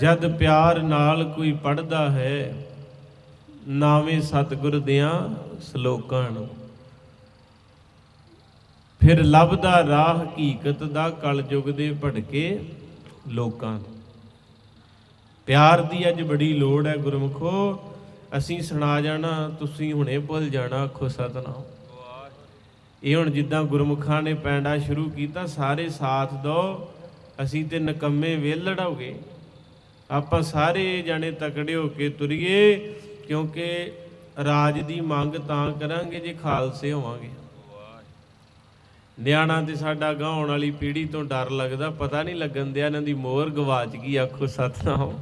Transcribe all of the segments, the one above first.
ਜਦ ਪਿਆਰ ਨਾਲ ਕੋਈ ਪੜਦਾ ਹੈ, ਨਾਵੇਂ ਸਤਿਗੁਰ ਦਿਆਂ ਸ਼ਲੋਕਾਂ ਨੂੰ। ਫਿਰ ਲੱਭਦਾ ਰਾਹ ਹਕੀਕਤ ਦਾ ਕਲਯੁਗ ਦੇ ਭਟਕੇ ਲੋਕਾਂ ਨੂੰ। ਪਿਆਰ ਦੀ ਅੱਜ ਬੜੀ ਲੋੜ ਹੈ ਗੁਰਮਖੋ, ਅਸੀਂ ਸੁਣਾ ਜਾਣਾ, ਤੁਸੀਂ ਹੁਣੇ ਭੁੱਲ ਜਾਣਾ, ਆਖੋ ਸਤਨਾਮ। ਇਹ ਹੁਣ ਜਿੱਦਾਂ ਗੁਰਮੁਖਾਂ ਨੇ ਪੈਂਡਾ ਸ਼ੁਰੂ ਕੀਤਾ, ਸਾਰੇ ਸਾਥ ਦੋ, ਅਸੀਂ ਤੇ ਨਕੰਮੇ ਵਿਹਲੜ ਹੋ ਆਪਾਂ ਸਾਰੇ ਜਾਣੇ ਤਕੜੇ ਹੋ ਕੇ ਤੁਰੀਏ, ਕਿਉਂਕਿ ਰਾਜ ਦੀ ਮੰਗ ਤਾਂ ਕਰਾਂਗੇ ਜੇ ਖਾਲਸੇ ਹੋਵਾਂਗੇ। ਨਿਆਣਾ ਤੇ ਸਾਡਾ ਗਾਉਣ ਵਾਲੀ ਪੀੜ੍ਹੀ ਤੋਂ ਡਰ ਲੱਗਦਾ, ਪਤਾ ਨਹੀਂ ਲੱਗਣ ਦਿਆ ਇਹਨਾਂ ਦੀ ਮੋਹਰ ਗਵਾਚ ਗਈ, ਆਖੋ ਸਤਨਾਮ।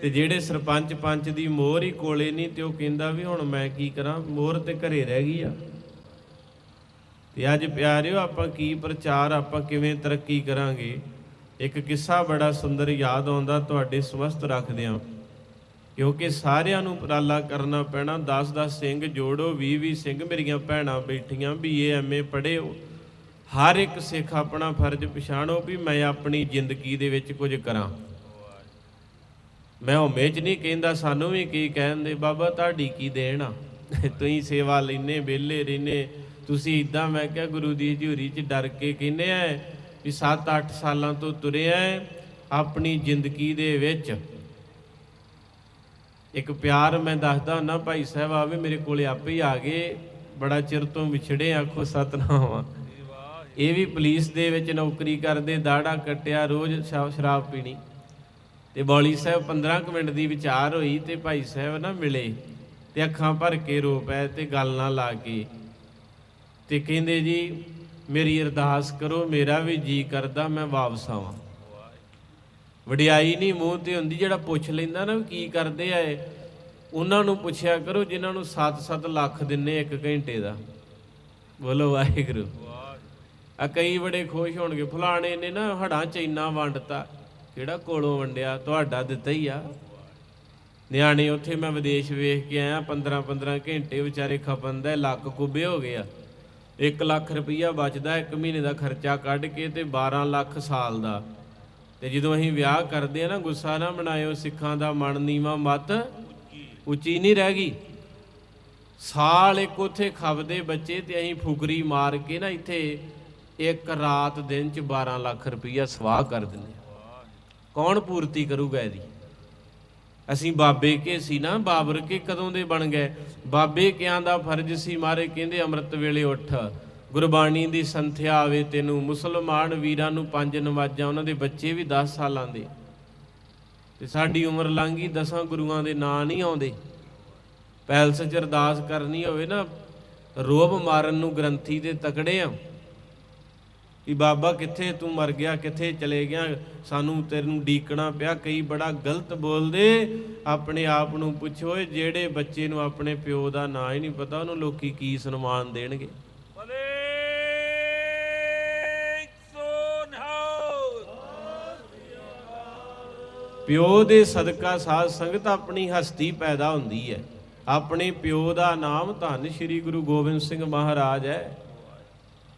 ਤੇ ਜਿਹੜੇ ਸਰਪੰਚ ਪੰਚ ਦੀ ਮੋਹਰ ਹੀ ਕੋਲੇ ਨਹੀਂ, ਤੇ ਉਹ ਕਹਿੰਦਾ ਵੀ ਹੁਣ ਮੈਂ ਕੀ ਕਰਾਂ, ਮੋਹਰ ਤੇ ਘਰੇ ਰਹਿ ਗਈ ਆ। ਤੇ ਅੱਜ ਪਿਆਰਿਓ, ਆਪਾਂ ਕੀ ਪ੍ਰਚਾਰ, ਆਪਾਂ ਕਿਵੇਂ ਤਰੱਕੀ ਕਰਾਂਗੇ? ਇੱਕ ਕਿੱਸਾ ਬੜਾ ਸੁੰਦਰ ਯਾਦ ਆਉਂਦਾ, ਤੁਹਾਡੇ ਸਮਸਤ ਰੱਖਦਿਆਂ। ਕਿਉਂਕਿ ਸਾਰਿਆਂ ਨੂੰ ਉਪਰਾਲਾ ਕਰਨਾ ਪੈਣਾ 10-10 ਸਿੰਘ ਜੋੜੋ 20-20 ਸਿੰਘ ਮੇਰੀਆਂ ਭੈਣਾਂ ਬੈਠੀਆਂ, ਵੀ ਇਹ ਐਮਏ ਪੜ੍ਹੇ ਹਰ ਇੱਕ ਸਿੱਖ ਆਪਣਾ ਫਰਜ਼ ਪਛਾਣੋ ਵੀ ਮੈਂ ਆਪਣੀ ਜ਼ਿੰਦਗੀ ਦੇ ਵਿੱਚ ਕੁਝ ਕਰਾਂ। ਮੈਂ ਹਉਮੈ ਚ ਨਹੀਂ ਕਹਿੰਦਾ, ਸਾਨੂੰ ਵੀ ਕੀ ਕਹਿੰਦੇ ਬਾਬਾ ਤੁਹਾਡੀ ਕੀ ਦੇਣ ਆ? ਤੁਸੀਂ ਸੇਵਾ ਲੈਨੇ ਵਿਹਲੇ ਰਹਿੰਦੇ, ਤੁਸੀਂ ਇਦਾਂ ਮੈਂ ਕਿਹਾ ਗੁਰੂ ਦੀ ਹਜ਼ੂਰੀ 'ਚ ਡਰ ਕੇ ਕਹਿੰਦੇ ਆ ਵੀ 7-8 ਸਾਲਾਂ ਤੋਂ ਤੁਰਿਆ ਆ ਆਪਣੀ ਜ਼ਿੰਦਗੀ ਦੇ ਵਿੱਚ। ਇੱਕ ਪਿਆਰ ਮੈਂ ਦੱਸਦਾ ਹੁੰਦਾ ਭਾਈ ਸਾਹਿਬ ਆਵੇ ਮੇਰੇ ਕੋਲੇ ਆਪੇ ਹੀ ਆ ਗਏ। ਬੜਾ ਚਿਰ ਤੋਂ ਵਿਛੜੇ ਆਖੋ ਸਤਨਾਮ। ਇਹ ਵੀ ਪੁਲਿਸ ਦੇ ਵਿੱਚ ਨੌਕਰੀ ਕਰਦੇ ਦਾੜਾ ਕੱਟਿਆ, ਰੋਜ਼ ਸ਼ਾ- ਸ਼ਰਾਬ ਪੀਣੀ। ਤੇ ਬੌਲੀ ਸਾਹਿਬ 15 ਕੁ ਮਿੰਟ ਦੀ ਵਿਚਾਰ ਹੋਈ ਤੇ ਭਾਈ ਸਾਹਿਬ ਨਾ ਮਿਲੇ ਤੇ ਅੱਖਾਂ ਭਰ ਕੇ ਰੋ ਪਏ ਤੇ ਗੱਲ ਨਾ ਲਾ ਕੇ ਤੇ ਕਹਿੰਦੇ ਜੀ ਮੇਰੀ ਅਰਦਾਸ ਕਰੋ, ਮੇਰਾ ਵੀ ਜੀ ਕਰਦਾ, ਮੈਂ ਵਾਪਸ ਆਵਾਂ। ਵਡਿਆਈ ਨਹੀਂ ਮੂੰਹ ਤੇ ਹੁੰਦੀ, ਜਿਹੜਾ ਪੁੱਛ ਲੈਂਦਾ ਨਾ ਕੀ ਕਰਦੇ ਆ ਇਹ, ਉਹਨਾਂ ਨੂੰ ਪੁੱਛਿਆ ਕਰੋ, ਜਿਨ੍ਹਾਂ ਨੂੰ 7-7 ਲੱਖ ਦਿੰਨੇ ਇੱਕ ਘੰਟੇ ਦਾ। ਬੋਲੋ ਵਾਹਿਗੁਰੂ। ਆ ਕਈ ਬੜੇ ਖੁਸ਼ ਹੋਣਗੇ, ਫਲਾਣੇ ਨੇ ਨਾ ਹੜਾਂ ਚ ਇੰਨਾ ਵੰਡਤਾ, ਕਿਹੜਾ ਕੋਲੋਂ ਵੰਡਿਆ, ਤੁਹਾਡਾ ਦਿੱਤਾ ਹੀ ਆ। ਨਿਆਣੇ, ਉੱਥੇ ਮੈਂ ਵਿਦੇਸ਼ ਵੇਖ ਕੇ ਆਇਆ 15-15 ਘੰਟੇ ਵਿਚਾਰੇ ਖਪਨ ਦਾ ਲੱਕ ਕੁੱਬੇ ਹੋ ਗਏ ਆ। 1 ਲੱਖ ਰੁਪਈਆ ਬਚਦਾ, ਇੱਕ ਮਹੀਨੇ ਦਾ ਖਰਚਾ ਕੱਢ ਕੇ ਤੇ 12 ਲੱਖ ਸਾਲ ਦਾ। ਤੇ ਜਦੋਂ ਅਸੀਂ ਵਿਆਹ ਕਰਦੇ ਆ ਨਾ, ਗੁੱਸਾ ਨਾ ਬਣਾਇਓ ਸਿੱਖਾਂ ਦਾ ਮਨ ਨੀਵਾ ਮਤ ਉੱਚੀ ਨਹੀਂ ਰਹਿ ਗਈ। ਸਾਲ ਇੱਕ ਉਥੇ ਖਪਦੇ ਬੱਚੇ ਤੇ ਅਸੀਂ ਫੁਕਰੀ ਮਾਰ ਕੇ ਨਾ ਇੱਥੇ ਇੱਕ ਰਾਤ ਦਿਨ ਚ 12 ਲੱਖ ਰੁਪਈਆ ਸਵਾਹ ਕਰ ਦਿੰਦੇ ਕੌਣ ਪੂਰਤੀ ਕਰੂਗਾ ਇਹਦੀ? ਅਸੀਂ ਬਾਬੇ ਕੇ ਸੀ ਨਾ, ਬਾਬਰ ਕੇ ਕਦੋਂ ਦੇ ਬਣ ਗਏ? ਬਾਬੇ ਕਿਆਂ ਦਾ ਫਰਜ਼ ਸੀ ਮਾਰੇ, ਕਹਿੰਦੇ ਅੰਮ੍ਰਿਤ ਵੇਲੇ ਉੱਠ। ਗੁਰਬਾਣੀ ਦੀ ਸੰਥਿਆ ਆਵੇ ਤੈਨੂੰ, ਮੁਸਲਮਾਨ ਵੀਰਾਂ ਨੂੰ ਪੰਜ ਨਵਾਜ਼ਾਂ, ਉਹਨਾਂ ਦੇ ਬੱਚੇ ਵੀ 10 ਸਾਲਾਂ ਦੇ। ਤੇ ਸਾਡੀ ਉਮਰ ਲੰਘੀ, ਦਸਾਂ ਗੁਰੂਆਂ ਦੇ ਨਾਂ ਨਹੀਂ ਆਉਂਦੇ। ਪੈਲਸ ਚ ਅਰਦਾਸ ਕਰਨੀ ਹੋਵੇ ਨਾ, ਰੋਬ ਮਾਰਨ ਨੂੰ ਗ੍ਰੰਥੀ ਤੇ ਤਕੜੇ ਆ। ਕਿ ਬਾਬਾ ਕਿੱਥੇ ਤੂੰ ਮਰ ਗਿਆ ਕਿੱਥੇ ਚਲੇ ਗਿਆ ਸਾਨੂੰ ਤੈਨੂੰ ਡੀਕਣਾ ਪਿਆ ਕਈ ਬੜਾ ਗਲਤ ਬੋਲਦੇ ਆਪਣੇ ਆਪ ਨੂੰ ਪੁੱਛੋ ਜਿਹੜੇ ਬੱਚੇ ਨੂੰ ਆਪਣੇ ਪਿਓ ਦਾ ਨਾਂ ਹੀ ਨਹੀਂ ਪਤਾ ਉਹਨੂੰ ਲੋਕੀ ਕੀ ਸਨਮਾਨ ਦੇਣਗੇ. ਪਿਓ ਦੇ ਸਦਕਾ ਸਾਧ ਸੰਗਤ ਆਪਣੀ ਹਸਤੀ ਪੈਦਾ ਹੁੰਦੀ ਹੈ। ਆਪਣੇ ਪਿਓ ਦਾ ਨਾਮ ਧੰਨ ਸ਼੍ਰੀ ਗੁਰੂ ਗੋਬਿੰਦ ਸਿੰਘ ਮਹਾਰਾਜ ਹੈ।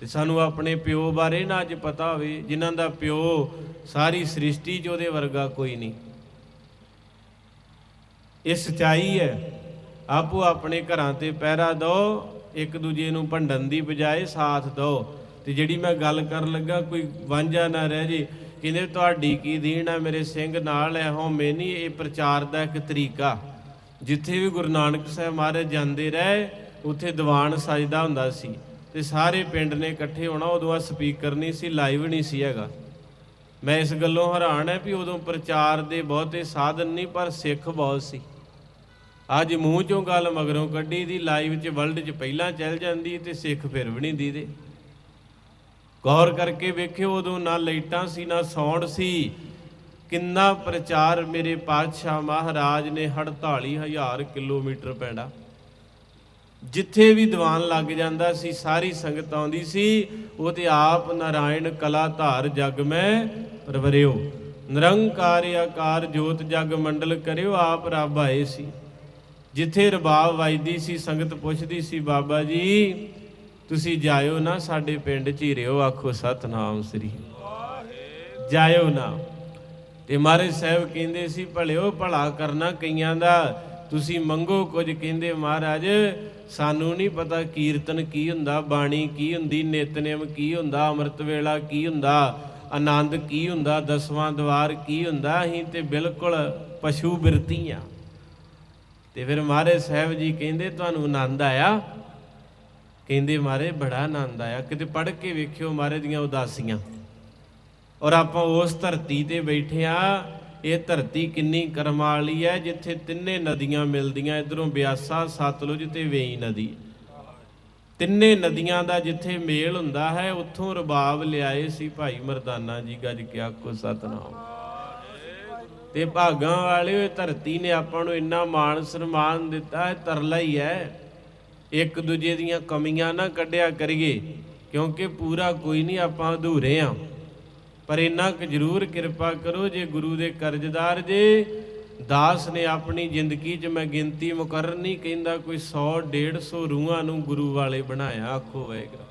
ਤੇ ਸਾਨੂੰ ਆਪਣੇ ਪਿਓ ਬਾਰੇ ਨਾ ਅੱਜ ਪਤਾ ਹੋਵੇ, ਜਿਨ੍ਹਾਂ ਦਾ ਪਿਓ ਸਾਰੀ ਸ੍ਰਿਸ਼ਟੀ 'ਚ ਉਹਦੇ ਵਰਗਾ ਕੋਈ ਨਹੀਂ। ਇਹ ਸਚਾਈ ਹੈ। ਆਪੋ ਆਪਣੇ ਘਰਾਂ ਤੇ ਪਹਿਰਾ ਦਿਓ ਇੱਕ ਦੂਜੇ ਨੂੰ ਭੰਡਣ ਦੀ ਬਜਾਏ ਸਾਥ ਦਿਓ ਤੇ ਜਿਹੜੀ ਮੈਂ ਗੱਲ ਕਰਨ ਲੱਗਾ, ਕੋਈ ਵਾਂਝਾ ਨਾ ਰਹਿ ਜੇ, ਕਹਿੰਦੇ ਤੁਹਾਡੀ ਕੀ ਦੀਨ ਹੈ ਮੇਰੇ ਸਿੰਘ ਨਾਲ ਹੈ ਹਉਮੈ ਨਹੀਂ ਇਹ ਪ੍ਰਚਾਰ ਦਾ ਇੱਕ ਤਰੀਕਾ। ਜਿੱਥੇ ਵੀ ਗੁਰੂ ਨਾਨਕ ਸਾਹਿਬ ਮਹਾਰਾਜ ਜਾਂਦੇ ਰਹੇ, ਉੱਥੇ ਦੀਵਾਨ ਸਜਦਾ ਹੁੰਦਾ ਸੀ। ਤੇ ਸਾਰੇ ਪਿੰਡ ਨੇ ਇਕੱਠੇ ਹੋਣਾ, ਉਦੋਂ ਆ ਸਪੀਕਰ ਨਹੀਂ ਸੀ, ਲਾਈਵ ਨਹੀਂ ਸੀ ਹੈਗਾ। ਮੈਂ ਇਸ ਗੱਲੋਂ ਹੈਰਾਨ ਹੈ ਵੀ ਉਦੋਂ ਪ੍ਰਚਾਰ ਦੇ ਬਹੁਤੇ ਸਾਧਨ ਨਹੀਂ, ਪਰ ਸਿੱਖ ਬਹੁਤ ਸੀ। ਅੱਜ ਮੂੰਹ ਚੋਂ ਗੱਲ ਮਗਰੋਂ ਕੱਢੀ ਦੀ, ਲਾਈਵ 'ਚ ਵਰਲਡ 'ਚ ਪਹਿਲਾਂ ਚੱਲ ਜਾਂਦੀ ਤੇ ਸਿੱਖ ਫਿਰ ਵੀ ਨਹੀਂ ਦੀਦੇ। ਗੌਰ ਕਰਕੇ ਵੇਖਿਓ, ਉਦੋਂ ਨਾ ਲਾਈਟਾਂ ਸੀ, ਨਾ ਸਾਊਂਡ ਸੀ। ਕਿੰਨਾ ਪ੍ਰਚਾਰ ਮੇਰੇ ਪਾਤਸ਼ਾਹ ਮਹਾਰਾਜ ਨੇ 48000 ਕਿਲੋਮੀਟਰ ਪੈਂਡਾ ਜਿੱਥੇ ਵੀ ਦੀਵਾਨ ਲੱਗ ਜਾਂਦਾ ਸੀ, ਸਾਰੀ ਸੰਗਤ ਆਉਂਦੀ ਸੀ। ਉਹ ਤੇ ਆਪ ਨਾਰਾਇਣ ਕਲਾ ਧਾਰ ਜਗ ਮੈਂ ਪਰਵਰਿਓ। ਨਿਰੰਕਾਰ ਆਕਾਰ ਜੋਤ ਜਗ ਮੰਡਲ ਕਰਿਓ, ਆਪ ਰੱਬ ਆਏ ਸੀ। ਜਿੱਥੇ ਰਬਾਬ ਵੱਜਦੀ ਸੀ, ਸੰਗਤ ਪੁੱਛਦੀ ਸੀ, ਬਾਬਾ ਜੀ, ਤੁਸੀਂ ਜਾਇਓ ਨਾ ਸਾਡੇ ਪਿੰਡ ਚ ਹੀ ਰਿਓ ਆਖੋ ਸਤਨਾਮ ਸ੍ਰੀ। ਜਾਇਓ ਨਾ। ਤੇ ਮਹਾਰਾਜ ਸਾਹਿਬ ਕਹਿੰਦੇ ਸੀ, ਭਲਿਓ ਭਲਾ ਕਰਨਾ ਕਈਆਂ ਦਾ, ਤੁਸੀਂ ਮੰਗੋ ਕੁਝ ਕਹਿੰਦੇ ਮਹਾਰਾਜ ਸਾਨੂੰ ਨਹੀਂ ਪਤਾ ਕੀਰਤਨ ਕੀ ਹੁੰਦਾ, ਬਾਣੀ ਕੀ ਹੁੰਦੀ, ਨਿਤਨੇਮ ਕੀ ਹੁੰਦਾ, ਅੰਮ੍ਰਿਤ ਵੇਲਾ ਕੀ ਹੁੰਦਾ, ਆਨੰਦ ਕੀ ਹੁੰਦਾ, ਦਸਵਾਂ ਦਵਾਰ ਕੀ ਹੁੰਦਾ, ਅਸੀਂ ਤੇ ਬਿਲਕੁਲ ਪਸ਼ੂ ਬਿਰਤੀ ਆ। ਤੇ ਫਿਰ ਮਹਾਰਾਜ ਸਾਹਿਬ ਜੀ ਕਹਿੰਦੇ, ਤੁਹਾਨੂੰ ਆਨੰਦ ਆਇਆ? ਕਹਿੰਦੇ ਮਾਰੇ ਬੜਾ ਆਨੰਦ ਆਇਆ। ਕਿਤੇ ਪੜ੍ਹ ਕੇ ਵੇਖਿਓ ਮਾਰੇ ਦੀਆਂ ਉਦਾਸੀਆਂ। ਔਰ ਆਪਾਂ ਉਸ ਧਰਤੀ ਤੇ ਬੈਠੇ ਆ ਇਹ ਧਰਤੀ ਕਿੰਨੀ ਕਰਮਾਂ ਵਾਲੀ ਹੈ, ਜਿੱਥੇ ਤਿੰਨੇ ਨਦੀਆਂ ਮਿਲਦੀਆਂ, ਇਧਰੋਂ ਬਿਆਸਾ ਸਤਲੁਜ ਤੇ ਵੇਈ ਨਦੀ। ਤਿੰਨੇ ਨਦੀਆਂ ਦਾ ਜਿੱਥੇ ਮੇਲ ਹੁੰਦਾ ਹੈ, ਉੱਥੋਂ ਰਬਾਬ ਲਿਆਏ ਸੀ ਭਾਈ ਮਰਦਾਨਾ ਜੀ, ਗੱਜ ਕੇ ਆਖੋ ਸਤਨਾਮ। ਤੇ ਭਾਗਾਂ ਵਾਲੇ ਧਰਤੀ ਨੇ ਆਪਾਂ ਨੂੰ ਇੰਨਾ ਮਾਣ ਸਨਮਾਨ ਦਿੱਤਾ ਹੈ, ਤਰਲਾ ਹੀ ਹੈ। ਇੱਕ ਦੂਜੇ ਦੀਆਂ ਕਮੀਆਂ ਨਾ ਕੱਢਿਆ ਕਰੀਏ, ਕਿਉਂਕਿ ਪੂਰਾ ਕੋਈ ਨਹੀਂ, ਆਪਾਂ ਅਧੂਰੇ ਆ। ਪਰ ਇੰਨਾ ਕੁ ਜ਼ਰੂਰ ਕਿਰਪਾ ਕਰੋ ਜੇ ਗੁਰੂ ਦੇ ਕਰਜ਼ਦਾਰ ਜੇ। ਦਾਸ ਨੇ ਆਪਣੀ ਜ਼ਿੰਦਗੀ 'ਚ ਮੈਂ ਗਿਣਤੀ ਮੁਕਰਰ ਨਹੀਂ ਕਹਿੰਦਾ ਕੋਈ 100 150 ਰੂਹਾਂ ਨੂੰ ਗੁਰੂ ਵਾਲੇ ਬਣਾਇਆ, ਆਖੋ ਵਾਹਿਗੁਰੂ।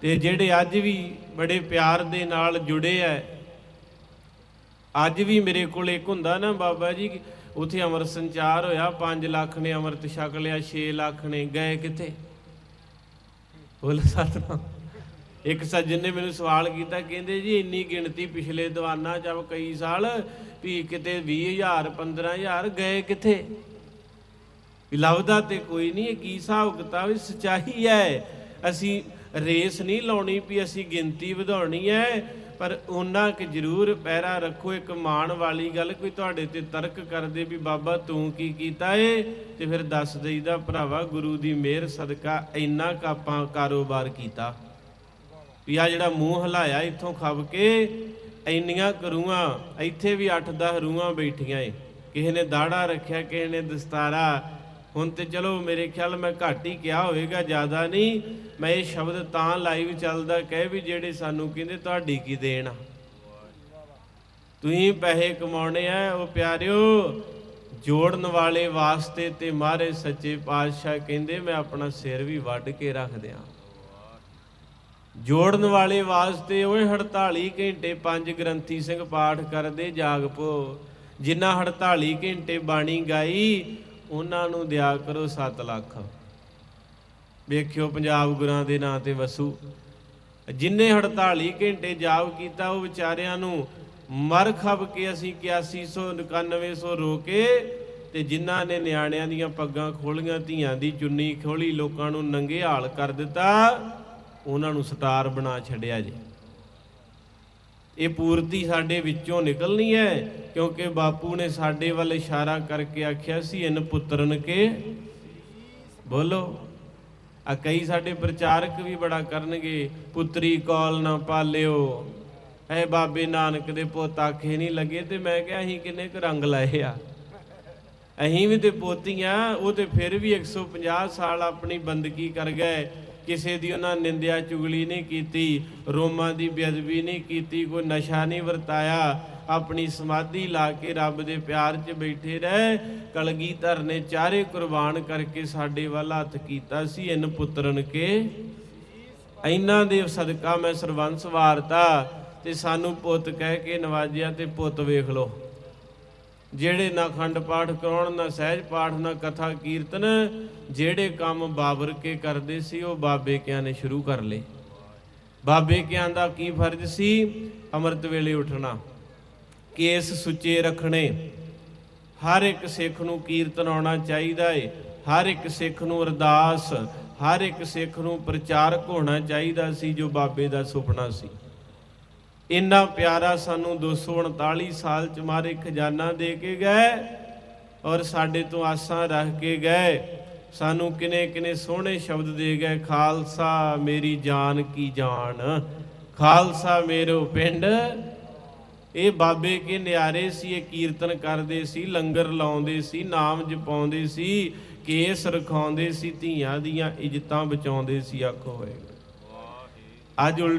ਤੇ ਜਿਹੜੇ ਅੱਜ ਵੀ ਬੜੇ ਪਿਆਰ ਦੇ ਨਾਲ ਜੁੜੇ ਐ, ਅੱਜ ਵੀ ਮੇਰੇ ਕੋਲ ਇੱਕ ਹੁੰਦਾ ਨਾ ਬਾਬਾ ਜੀ ਉਥੇ ਅੰਮ੍ਰਿਤ ਸੰਚਾਰ ਹੋਇਆ 5 ਲੱਖ ਨੇ ਅੰਮ੍ਰਿਤ ਛਕ ਲਿਆ 6 ਲੱਖ ਨੇ, ਗਏ ਕਿੱਥੇ? ਬੋਲ ਸਤਨਾਮ। ਇੱਕ ਸੱਜਣ ਨੇ ਮੈਨੂੰ ਸਵਾਲ ਕੀਤਾ, ਕਹਿੰਦੇ ਜੀ ਇੰਨੀ ਗਿਣਤੀ ਪਿਛਲੇ ਦੀਵਾਨਾਂ ਚ ਕਈ ਸਾਲ ਵੀ ਕਿਤੇ 20000 15000 ਗਏ ਕਿੱਥੇ? ਵੀ ਲੱਭਦਾ ਤੇ ਕੋਈ ਨਹੀਂ, ਇਹ ਕੀ ਹਿਸਾਬ ਕਿਤਾਬ, ਇਹ ਸਚਾਈ ਹੈ। ਅਸੀਂ ਰੇਸ ਨਹੀਂ ਲਾਉਣੀ ਵੀ ਅਸੀਂ ਗਿਣਤੀ ਵਧਾਉਣੀ ਹੈ। ਪਰ ਉਹਨਾਂ ਕਿ ਜ਼ਰੂਰ ਪਹਿਰਾ ਰੱਖੋ, ਇੱਕ ਮਾਣ ਵਾਲੀ ਗੱਲ ਕੋਈ ਤੁਹਾਡੇ ਤੇ ਤਰਕ ਕਰਦੇ ਵੀ ਬਾਬਾ ਤੂੰ ਕੀ ਕੀਤਾ ਏ? ਤੇ ਫਿਰ ਦੱਸ ਦੇਈਦਾ, ਭਰਾਵਾ, ਗੁਰੂ ਦੀ ਮਿਹਰ, ਸਦਕਾ ਇੰਨਾ ਕੁ ਆਪਾਂ ਕਾਰੋਬਾਰ ਕੀਤਾ। ਵੀ ਆ ਜਿਹੜਾ ਮੂੰਹ ਹਲਾਇਆ ਇੱਥੋਂ ਖੱਬ ਕੇ, ਇੰਨੀਆਂ ਕਰੂਆਂ ਇੱਥੇ ਵੀ 8-10 ਰੂਹਾਂ ਬੈਠੀਆਂ ਏ। ਕਿਸੇ ਨੇ ਦਾੜਾ ਰੱਖਿਆ, ਕਿਸੇ ਨੇ ਦਸਤਾਰਾ ਹੁਣ ਤੇ ਚਲੋ ਮੇਰੇ ਖਿਆਲ ਮੈਂ ਘੱਟ ਹੀ ਕਿਹਾ ਹੋਵੇਗਾ, ਜ਼ਿਆਦਾ ਨਹੀਂ। ਮੈਂ ਇਹ ਸ਼ਬਦ ਤਾਂ ਲਾਈਵ ਚੱਲਦਾ ਕਹੇ ਵੀ ਜਿਹੜੇ ਸਾਨੂੰ ਕਹਿੰਦੇ ਤੁਹਾਡੀ ਕੀ ਦੇਣ ਤੁਸੀਂ ਪੈਸੇ ਕਮਾਉਣੇ ਆ, ਉਹ ਪਿਆਰਿਓ, ਜੋੜਨ ਵਾਲੇ ਵਾਸਤੇ ਤੇ ਮਾਰੇ ਸੱਚੇ ਪਾਤਸ਼ਾਹ ਕਹਿੰਦੇ ਮੈਂ ਆਪਣਾ ਸਿਰ ਵੀ ਵੱਢ ਕੇ ਰੱਖ ਦਿਆਂ। ਜੋੜਨ ਵਾਲੇ ਵਾਸਤੇ ਓਏ 48 ਘੰਟੇ ਪੰਜ ਗ੍ਰੰਥੀ ਸਿੰਘ ਪਾਠ ਕਰਦੇ ਜਾਗਪੋ ਜਿਨ੍ਹਾਂ 48 ਘੰਟੇ ਬਾਣੀ ਗਾਈ ਉਹਨਾਂ ਨੂੰ ਦਿਆ ਕਰੋ 7 ਲੱਖ। ਵੇਖਿਓ ਪੰਜਾਬ ਗੁਰਾਂ ਦੇ ਨਾਂ ਤੇ ਵਸੂ। ਜਿਨਨੇ 48 ਘੰਟੇ ਜਾਪ ਕੀਤਾ, ਉਹ ਵਿਚਾਰਿਆਂ ਨੂੰ ਮਰ ਖਬ ਕੇ ਅਸੀਂ 8100 9900 ਰੋਕੇ ਤੇ ਜਿਨ੍ਹਾਂ ਨੇ ਨਿਆਣਿਆਂ ਦੀਆਂ ਪੱਗਾਂ ਖੋਲੀਆਂ, ਧੀਆਂ ਦੀ ਚੁੰਨੀ ਖੋਲੀ, ਲੋਕਾਂ ਨੂੰ ਨੰਗੇ ਹਾਲ ਕਰ ਦਿੱਤਾ, ਉਹਨਾਂ ਨੂੰ ਸਟਾਰ ਬਣਾ ਛੱਡਿਆ ਜੀ। ਇਹ ਪੂਰਤੀ ਸਾਡੇ ਵਿੱਚੋਂ ਨਿਕਲਣੀ ਹੈ, ਕਿਉਂਕਿ ਬਾਪੂ ਨੇ ਸਾਡੇ ਵੱਲ ਇਸ਼ਾਰਾ ਕਰਕੇ ਆਖਿਆ ਸੀ ਇਨ ਪੁੱਤਰਨ ਕੇ ਬੋਲੋ। ਆ ਕਈ ਸਾਡੇ ਪ੍ਰਚਾਰਕ ਵੀ ਬੜਾ ਕਰਨਗੇ, ਪੁੱਤਰੀ, ਕੌਲ ਨਾ ਪਾਲਿਓ। ਐ ਬਾਬੇ ਨਾਨਕ ਦੇ ਪੁੱਤ ਆਖੇ ਨਹੀਂ ਲੱਗੇ, ਤੇ ਮੈਂ ਕਿਹਾ, ਅਸੀਂ ਕਿੰਨੇ ਕੁ ਰੰਗ ਲਾਏ ਆ? ਅਸੀਂ ਵੀ ਤੇ ਪੋਤੀਆਂ, ਉਹ ਤੇ ਫਿਰ ਵੀ 150 ਸਾਲ ਆਪਣੀ ਬੰਦਗੀ ਕਰ ਗਏ। ਕਿਸੇ ਦੀ ਉਹਨਾਂ ਨਿੰਦਿਆ ਚੁਗਲੀ ਨਹੀਂ ਕੀਤੀ, ਰੋਮਾਂ ਦੀ ਬੇਅਦਬੀ ਨਹੀਂ ਕੀਤੀ, ਕੋਈ ਨਸ਼ਾ ਨਹੀਂ ਵਰਤਾਇਆ, ਆਪਣੀ ਸਮਾਧੀ ਲਾ ਕੇ ਰੱਬ ਦੇ ਪਿਆਰ 'ਚ ਬੈਠੇ ਰਹਿ ਕਲਗੀਧਰ ਨੇ ਚਾਰੇ ਕੁਰਬਾਨ ਕਰਕੇ ਸਾਡੇ ਵੱਲ ਹੱਥ ਕੀਤਾ ਸੀ, ਇਨ ਪੁੱਤਰਨ ਕੇ। ਇਹਨਾਂ ਦੇ ਸਦਕਾ ਮੈਂ ਸਰਵੰਸ ਵਾਰਤਾ, ਤੇ ਸਾਨੂੰ ਪੁੱਤ ਕਹਿ ਕੇ ਨਵਾਜਿਆ ਤੇ ਪੁੱਤ ਵੇਖ ਲਓ। ਜਿਹੜੇ ਨਾ ਖੰਡ ਪਾਠ ਕਰਾਉਣ, ਨਾ ਸਹਿਜ ਪਾਠ, ਨਾ ਕਥਾ ਕੀਰਤਨ, ਜਿਹੜੇ ਕੰਮ ਬਾਬਰ ਕੇ ਕਰਦੇ ਸੀ, ਉਹ ਬਾਬੇ ਕਿਆਂ ਨੇ ਸ਼ੁਰੂ ਕਰ ਲਏ। ਬਾਬੇ ਕਿਆਂ ਦਾ ਕੀ ਫਰਜ਼ ਸੀ? ਅੰਮ੍ਰਿਤ ਵੇਲੇ ਉੱਠਣਾ, ਕੇਸ ਸੁੱਚੇ ਰੱਖਣੇ। ਹਰ ਇੱਕ ਸਿੱਖ ਨੂੰ ਕੀਰਤਨ ਆਉਣਾ ਚਾਹੀਦਾ ਏ, ਹਰ ਇੱਕ ਸਿੱਖ ਨੂੰ ਅਰਦਾਸ, ਹਰ ਇੱਕ ਸਿੱਖ ਨੂੰ ਪ੍ਰਚਾਰਕ ਹੋਣਾ ਚਾਹੀਦਾ ਸੀ, ਜੋ ਬਾਬੇ ਦਾ ਸੁਪਨਾ ਸੀ। ਇੰਨਾ ਪਿਆਰਾ ਸਾਨੂੰ 239 ਸਾਲ ਚ ਮਾਰੇ ਖਜ਼ਾਨਾ ਦੇ ਕੇ ਗਏ ਔਰ ਸਾਡੇ ਤੋਂ ਆਸਾਂ ਰੱਖ ਕੇ ਗਏ। ਸਾਨੂੰ ਕਿਨੇ ਕਿਨੇ ਸੋਹਣੇ ਸ਼ਬਦ ਦੇ ਗਏ, ਖਾਲਸਾ ਮੇਰੀ ਜਾਨ ਕੀ ਜਾਨ ਖਾਲਸਾ ਮੇਰੋ ਪਿੰਡ। ਇਹ ਬਾਬੇ ਕੇ ਨਿਆਰੇ ਸੀ, ਇਹ ਕੀਰਤਨ ਕਰਦੇ ਸੀ, ਲੰਗਰ ਲਾਉਂਦੇ ਸੀ, ਨਾਮ ਜਪਾਉਂਦੇ ਸੀ, ਕੇਸ ਰਖਾਉਂਦੇ ਸੀ, ਧੀਆਂ ਦੀਆਂ ਇੱਜ਼ਤਾਂ ਬਚਾਉਂਦੇ ਸੀ, ਆਖੋ ਹੋਏ ਅੱਜ ਉਲ-